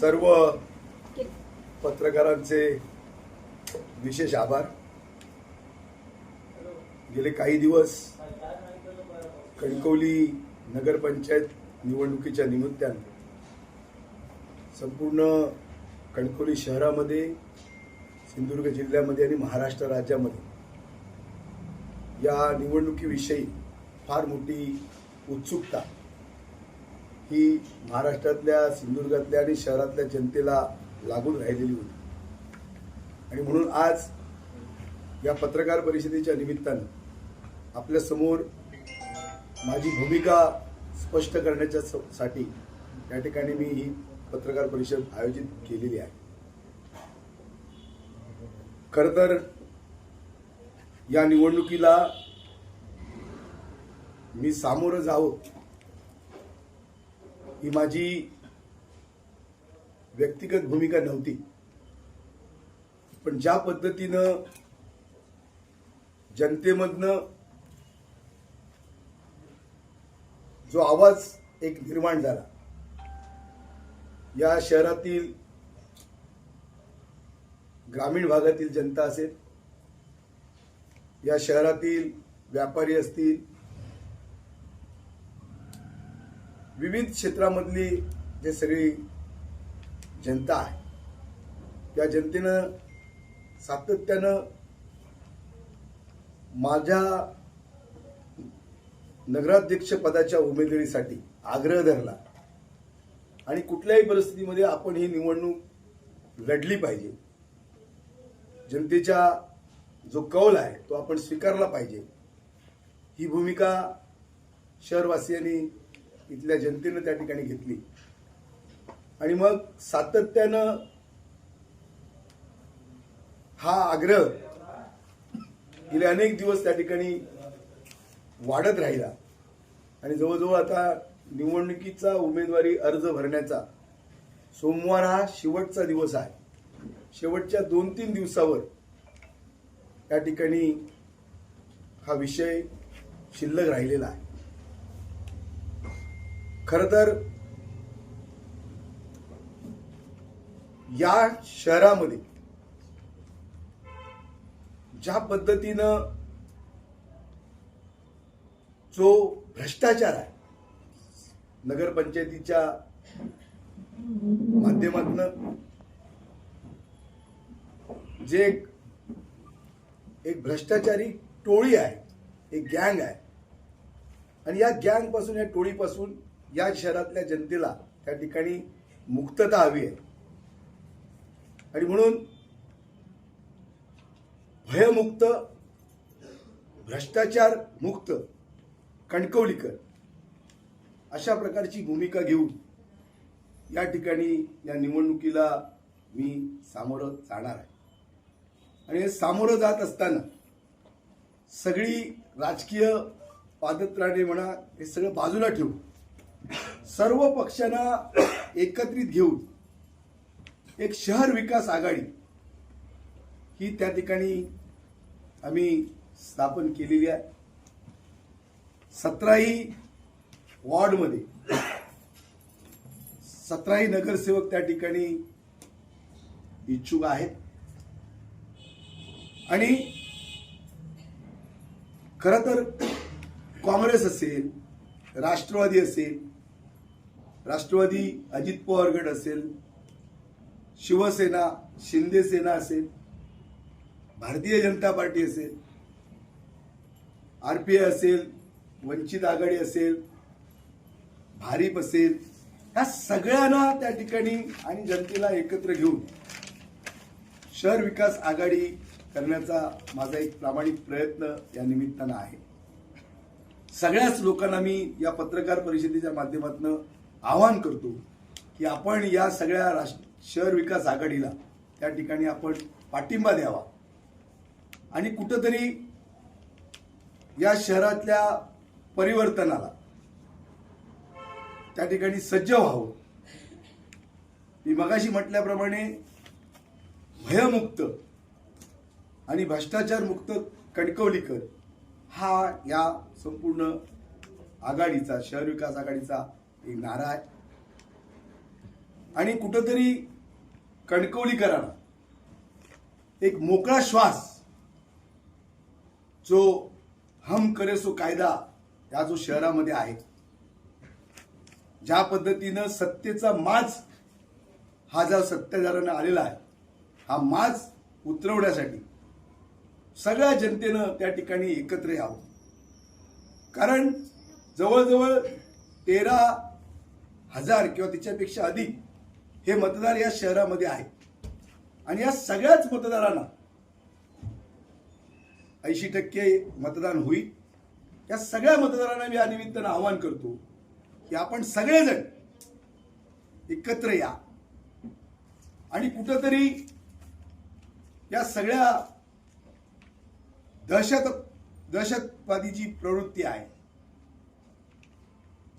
सर्व पत्रकारांचे विशेष आभार. गेले काही दिवस कणकवली नगरपंचायत निवडणुकीच्या निमित्तानं संपूर्ण कणकवली शहरामध्ये सिंधुदुर्ग जिल्ह्यामध्ये आणि महाराष्ट्र राज्यामध्ये या निवडणुकीविषयी फार मोठी उत्सुकता ही महाराष्ट्रातल्या सिंधुदुर्गातल्या आणि शहरातल्या जनतेला लागून राहिलेली होती. आणि म्हणून आज या पत्रकार परिषदेच्या निमित्तानं आपल्यासमोर माझी भूमिका स्पष्ट करण्याच्या स- साठी या ठिकाणी मी ही पत्रकार परिषद आयोजित केलेली आहे. खरतर या निवडणुकीला मी सामोरं जावं ही माझी व्यक्तिगत भूमिका नव्हती. पण ज्या पद्धतीनं जनतेमधनं जो आवाज एक निर्माण झाला या शहरातील ग्रामीण भागातील जनता असेल या शहरातील व्यापारी असतील विविध क्षेत्रामधली जे सगळी जनता आहे त्या जनतेनं सातत्यानं माझ्या नगराध्यक्ष पदाच्या उमेदवारीसाठी आग्रह धरला. आणि कुठल्याही परिस्थितीमध्ये आपण ही निवडणूक लढली पाहिजे. जनतेचा जो कौल आहे तो आपण स्वीकारला पाहिजे. ही भूमिका शहरवासियांनी इथल्या जनतेनं त्या ठिकाणी घेतली. आणि मग सातत्यानं हा आग्रह गेले अनेक दिवस त्या ठिकाणी वाढत राहिला. आणि जवळजवळ आता निवडणुकीचा उमेदवारी अर्ज भरण्याचा सोमवार हा शेवटचा दिवस आहे. शेवटच्या दोन तीन दिवसावर या ठिकाणी हा विषय शिल्लक राहिलेला आहे. खर तर या शहरामध्ये ज्या पद्धतीनं जो भ्रष्टाचार आहे नगरपंचायतीच्या माध्यमातून जे एक एक भ्रष्टाचारी टोळी आहे एक गँग आहे. आणि या गँगपासून या टोळीपासून या शहरातल्या जनतेला त्या ठिकाणी मुक्तता हवी आहे. आणि म्हणून भयमुक्त भ्रष्टाचार मुक्त कणकवलीकर अशा प्रकारची भूमिका घेऊन या ठिकाणी या निवडणुकीला मी सामोरं जाणार आहे. आणि हे सामोरं जात असताना सगळी राजकीय पादत्राणे म्हणा हे सगळं बाजूला ठेवून सर्व पक्षांना एकत्रित घेऊन एक शहर विकास आघाडी ही त्या ठिकाणी आम्ही स्थापन केलेली आहे. सतराही वॉर्डमध्ये सतराही नगरसेवक त्या ठिकाणी इच्छुक आहेत. आणि खरं तर काँग्रेस असेल राष्ट्रवादी असेल राष्ट्रवादी अजित पवार गट असेल शिवसेना शिंदे सेना असेल भारतीय जनता पार्टी असेल आरपीआय असेल वंचित आघाडी असेल भारीप असेल ह्या सगळ्यांना त्या ठिकाणी आणि जनतेला एकत्र घेऊन शहर विकास आघाडी करण्याचा माझा एक प्रामाणिक प्रयत्न या निमित्तानं आहे. सगळ्याच लोकांना मी या पत्रकार परिषदेच्या माध्यमातून आवाहन करतो की आपण या सगळ्या राष्ट्र शहर विकास आघाडीला त्या ठिकाणी आपण पाठिंबा द्यावा. आणि कुठंतरी या शहरातल्या परिवर्तनाला त्या ठिकाणी सज्ज व्हावं. मी मगाशी म्हटल्याप्रमाणे भयमुक्त आणि भ्रष्टाचार मुक्त कणकवलीकर हा या संपूर्ण आघाडीचा शहर विकास आघाडीचा एक नारा आहे. आणि कुठंतरी कणकवलीकरांना एक मोकळा श्वास जो हम करे सो कायदा या जो शहरामध्ये आहे ज्या पद्धतीनं सत्तेचा माज हा ज्या सत्तेदारांना आलेला आहे हा माज उतरवण्यासाठी सगळ्या जनतेनं त्या ठिकाणी एकत्र यावं. कारण जवळजवळ तेरा हजार किंवा तिच्यापेक्षा अधिक हे मतदार या शहरामध्ये आहेत. आणि या सगळ्याच मतदारांना ऐंशी टक्के मतदान होईल. या सगळ्या मतदारांना मी या निमित्तानं आवाहन करतो की आपण सगळेजण एकत्र या. आणि कुठंतरी या सगळ्या दहशत दहशतवादी जी प्रवृत्ती आहे.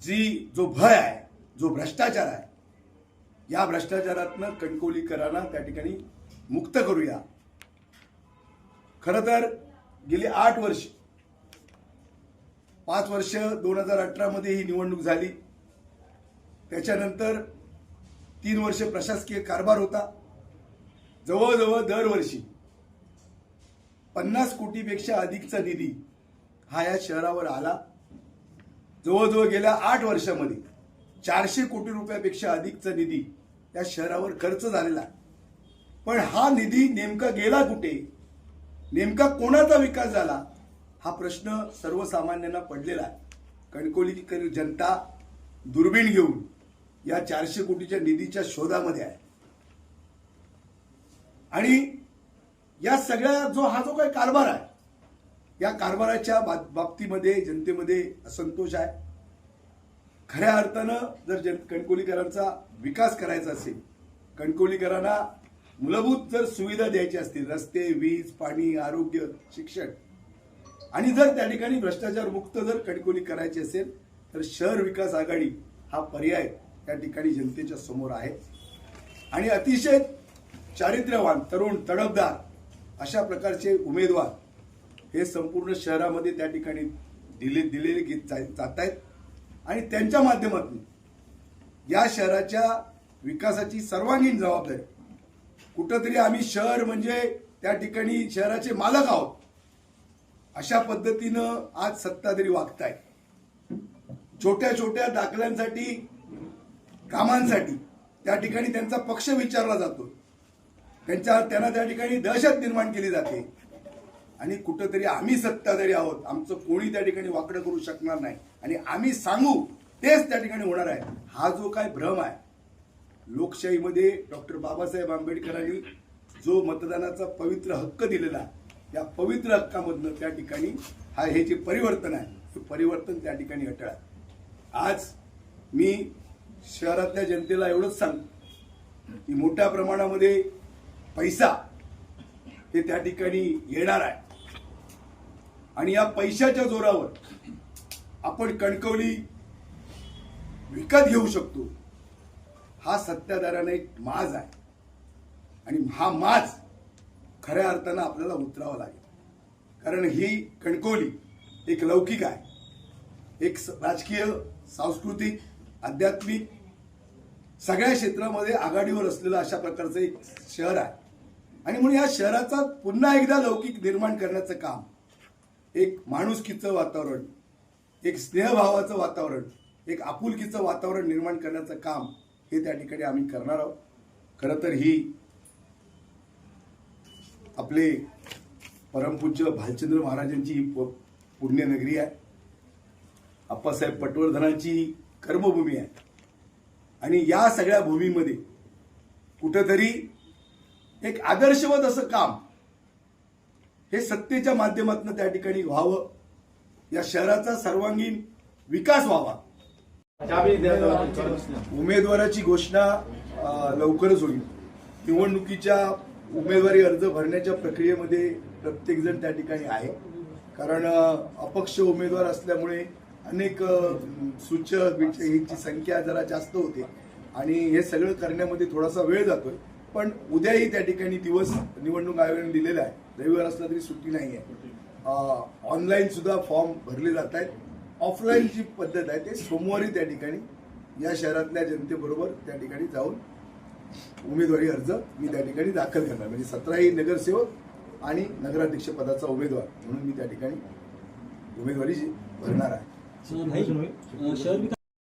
जी जो भय आहे जो भ्रष्टाचार आहे या भ्रष्टाचारातनं कणकवलीकरांना त्या ठिकाणी मुक्त करूया. खरं तर गेली आठ वर्ष पाच वर्ष दोन हजार अठरामध्ये ही निवडणूक झाली. त्याच्यानंतर तीन वर्ष प्रशासकीय कारभार होता. जवळजवळ दरवर्षी पन्नास कोटीपेक्षा अधिकचा निधी हा या शहरावर आला. जवळजवळ गेल्या आठ वर्षामध्ये चारशे कोटी रुपयापेक्षा अधिकचा निधी या शहरावर खर्च झालेला आहे. पण हा निधी नेमका गेला कुठे? नेमका कोणाचा विकास झाला? हा प्रश्न सर्वसामान्यांना पडलेला आहे. कणकोलीकर जनता दुर्बीण घेऊन या चारशे कोटीच्या निधीच्या शोधामध्ये आहे. आणि या सगळ्या जो हा जो काही कारभार आहे या कारभाराच्या बाबतीमध्ये जनतेमध्ये असंतोष आहे. खऱ्या अर्थानं जर जन कणकोलीकरांचा विकास करायचा असेल कणकोलीकरांना मूलभूत जर सुविधा द्यायच्या असतील रस्ते वीज पाणी आरोग्य शिक्षण आणि जर त्या ठिकाणी भ्रष्टाचार मुक्त जर कणकोली करायची असेल तर शहर विकास आघाडी हा पर्याय त्या ठिकाणी जनतेच्या समोर आहे. आणि अतिशय चारित्र्यवान तरुण तडफदार अशा प्रकारचे उमेदवार हे संपूर्ण शहरामध्ये त्या ठिकाणी दिले दिलेले गीत जात आहेत आणि त्यांच्या माध्यमातून या शहराच्या विकासाची सर्वांगीण जबाबदारी. कुठंतरी आम्ही शहर म्हणजे त्या ठिकाणी शहराचे मालक आहोत अशा पद्धतीनं आज सत्ताधारी वागताय. छोट्या छोट्या दाखल्यांसाठी कामांसाठी त्या ठिकाणी त्यांचा पक्ष विचारला जातो. त्यांच्या त्यांना त्या ठिकाणी दहशत निर्माण केली जाते. आणि कुठंतरी आम्ही सत्ताधारी आहोत. आमचं कोणी त्या ठिकाणी वाकडं करू शकणार नाही. आणि आम्ही सांगू तेच त्या ठिकाणी होणार आहे. हा जो काय भ्रम आहे लोकशाहीमध्ये डॉक्टर बाबासाहेब आंबेडकरांनी जो मतदानाचा पवित्र हक्क दिलेला या पवित्र हक्कामधनं त्या ठिकाणी हा हे जे परिवर्तन आहे हे परिवर्तन त्या ठिकाणी अटळा आज मी शहरातल्या जनतेला एवढंच सांगतो की मोठ्या प्रमाणामध्ये पैसा हे त्या ठिकाणी येणार आहे. आणि या पैशाच्या जोरावर आपण कणकवली विकत घेऊ शकतो. हा सत्ताधाऱ्यांना एक माज आहे. आणि हा माज खऱ्या अर्थानं आपल्याला उतरावा लागेल. कारण ही कणकवली एक लौकिक आहे. एक राजकीय सांस्कृतिक आध्यात्मिक सगळ्या क्षेत्रामध्ये आघाडीवर असलेलं अशा प्रकारचं एक शहर आहे. आणि म्हणून या शहराचा पुन्हा एकदा लौकिक निर्माण करण्याचं काम एक माणुसकीचं वातावरण एक स्नेहभावाचं वातावरण एक आपुलकीचं वातावरण निर्माण करण्याचं काम हे त्या ठिकाणी आम्ही करणार आहोत. खरं तर ही आपले परमपूज्य भालचंद्र महाराजांची पुण्यनगरी आहे. अप्पासाहेब पटवर्धनांची कर्मभूमी आहे. आणि या सगळ्या भूमीमध्ये कुठंतरी एक आदर्शवत असं काम हे सत्तेच्या माध्यमातून त्या ठिकाणी व्हावं. या शहराचा सर्वांगीण विकास व्हावा. उमेदवाराची घोषणा लवकरच होईल. निवडणुकीच्या उमेदवारी अर्ज भरण्याच्या प्रक्रियेमध्ये प्रत्येकजण त्या ठिकाणी आहे. कारण अपक्ष उमेदवार असल्यामुळे अनेक सूचक यांची संख्या जरा जास्त होते. आणि हे सगळं करण्यामध्ये थोडासा वेळ जातोय. पण उद्याही त्या ठिकाणी दिवस निवडणूक आयोगाने दिलेला आहे. रविवार असला तरी सुट्टी नाही आहे ऑनलाईन सुद्धा फॉर्म भरले जात आहेत. ऑफलाईन जी पद्धत आहे ते सोमवारी त्या ठिकाणी या शहरातल्या जनतेबरोबर त्या ठिकाणी जाऊन उमेदवारी अर्ज मी त्या ठिकाणी दाखल करणार. म्हणजे सतराही नगरसेवक आणि नगराध्यक्ष पदाचा उमेदवार म्हणून मी त्या ठिकाणी उमेदवारी भरणार आहे.